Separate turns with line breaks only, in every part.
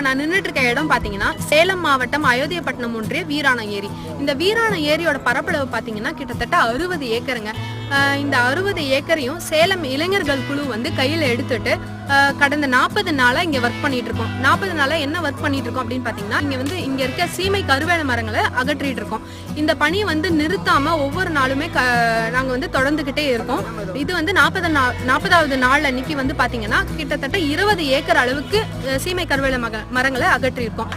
இப்போ நான் நின்றுட்டு இருக்க இடம் பார்த்தீங்கன்னா சேலம் மாவட்டம் அயோத்தியப்பட்டினம் ஒன்றிய வீராணம் ஏரி இந்த வீராணம் ஏரியோட பரப்பளவு பார்த்தீங்கன்னா கிட்டத்தட்ட அறுபது ஏக்கருங்க. இந்த அறுபது ஏக்கரையும் சேலம் இளைஞர்கள் குழு வந்து கையில் எடுத்துட்டு கடந்த நாற்பது நாளா இங்க ஒர்க் பண்ணிட்டு இருக்கோம் நாற்பது நாளா என்ன ஒர்க் பண்ணிட்டு இருக்கோம் அப்படின்னு பாத்தீங்கன்னா இங்க வந்து இங்க இருக்க சீமை கருவேல மரங்களை அகற்றிட்டு இருக்கோம் இந்த பணி வந்து நிறுத்தாம ஒவ்வொரு நாளுமே க- நாங்க வந்து தொடர்ந்துகிட்டே இருக்கோம். இது வந்து நாற்பது நாள் நாற்பதாவது நாள் அன்னைக்கு வந்து பாத்தீங்கன்னா கிட்டத்தட்ட இருபது ஏக்கர் அளவுக்கு சீமை கருவேல மக மரங்களை அகற்றியிருக்கோம்.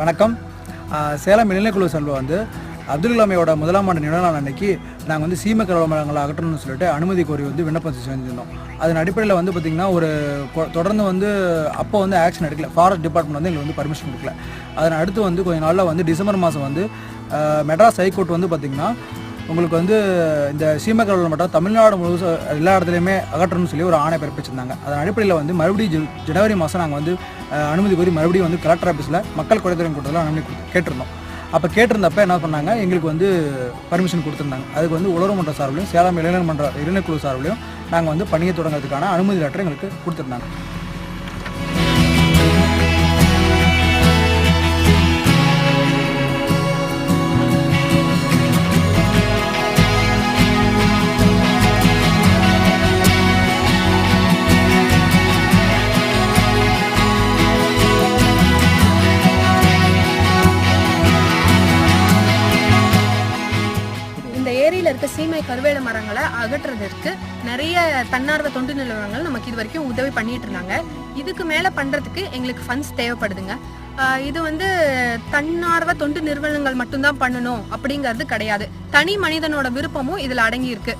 வணக்கம். சேலம் இளைஞர்குழு சார்பில் வந்து அப்துல் கலாமையோட முதலாம் ஆண்டு நினைவு நாள் அன்னைக்கு நாங்கள் வந்து சீம கலவரங்களை அகற்றணும்னு சொல்லிட்டு அனுமதி கோரி வந்து விண்ணப்பம் செஞ்சுருந்தோம். அதன் அடிப்படையில் வந்து பார்த்திங்கன்னா ஒரு கொ- தொடர்ந்து வந்து அப்போ வந்து ஆக்ஷன் எடுக்கல. ஃபாரஸ்ட் டிபார்ட்மெண்ட் வந்து எங்களுக்கு வந்து பர்மிஷன் கொடுக்கல. அதன் அடுத்து வந்து கொஞ்ச நாளில் வந்து டிசம்பர் மாதம் வந்து மெட்ராஸ் ஹைகோர்ட் வந்து பார்த்திங்கன்னா உங்களுக்கு வந்து இந்த சீமக்கடவுள் மட்டும் தமிழ்நாடு முழுவதும் எல்லா இடத்துலையுமே அகற்றணும்னு சொல்லி ஒரு ஆணை பிறப்பிச்சிருந்தாங்க. அதன் அடிப்படையில் வந்து மறுபடியும் ஜனவரி மாதம் நாங்கள் வந்து அனுமதி கோரி மறுபடியும் வந்து கலெக்டர் ஆஃபீஸில் மக்கள் குறைதரம் கூட்டத்தில் அனுமதி கேட்டிருந்தோம். அப்போ கேட்டிருந்தப்ப என்ன பண்ணாங்க எங்களுக்கு வந்து பர்மிஷன் கொடுத்துருந்தாங்க. அதுக்கு வந்து உழவு மன்ற சார்பிலையும் சேலம் இளைஞர் மன்ற இளைஞர் குழு சார்பிலையும் நாங்கள் வந்து பணியை தொடங்குறதுக்கான அனுமதி லெட்டர் எங்களுக்கு கொடுத்துருந்தாங்க.
இருக்க சீமை கருவேல மரங்களை அகற்றுறதுக்கு நிறைய தன்னார்வ தொண்டு நிறுவனங்கள் நமக்கு இது வரைக்கும் உதவி பண்ணிட்டு இருந்தாங்க. இதுக்கு மேல பண்றதுக்கு எங்களுக்கு ஃபண்ட்ஸ் தேவைப்படுதுங்க. இது வந்து தன்னார்வ தொண்டு நிறுவனங்கள் மட்டும்தான் பண்ணணும் அப்படிங்கிறது கிடையாது. தனி மனிதனோட விருப்பமும் இதுல அடங்கி இருக்கு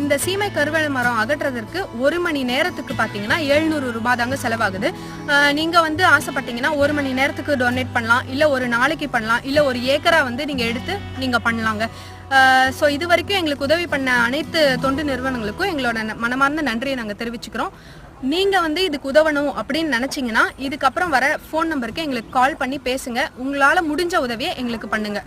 இந்த சீமை கருவேல மரம் அகற்றுறதற்கு ஒரு மணி நேரத்துக்கு பாத்தீங்கன்னா எழுநூறு ரூபாய் தாங்க செலவாகுது. நீங்கள் நீங்க வந்து ஆசைப்பட்டீங்கன்னா ஒரு மணி நேரத்துக்கு டொனேட் பண்ணலாம் இல்ல ஒரு நாளைக்கு பண்ணலாம் இல்ல ஒரு ஏக்கரா வந்து நீங்க எடுத்து நீங்க பண்ணலாங்க. ஸோ இது வரைக்கும் எங்களுக்கு உதவி பண்ண அனைத்து தொண்டு நிறுவனங்களுக்கும் எங்களோட ந- மனமார்ந்த நன்றியை நாங்கள் தெரிவிச்சுக்கிறோம். நீங்கள் வந்து இதுக்கு உதவணும் அப்படின்னு நினச்சிங்கன்னா இதுக்கப்புறம் வர ஃபோன் நம்பருக்கு எங்களுக்கு கால் பண்ணி பேசுங்க. உங்களால் முடிஞ்ச உதவியை எங்களுக்கு பண்ணுங்கள்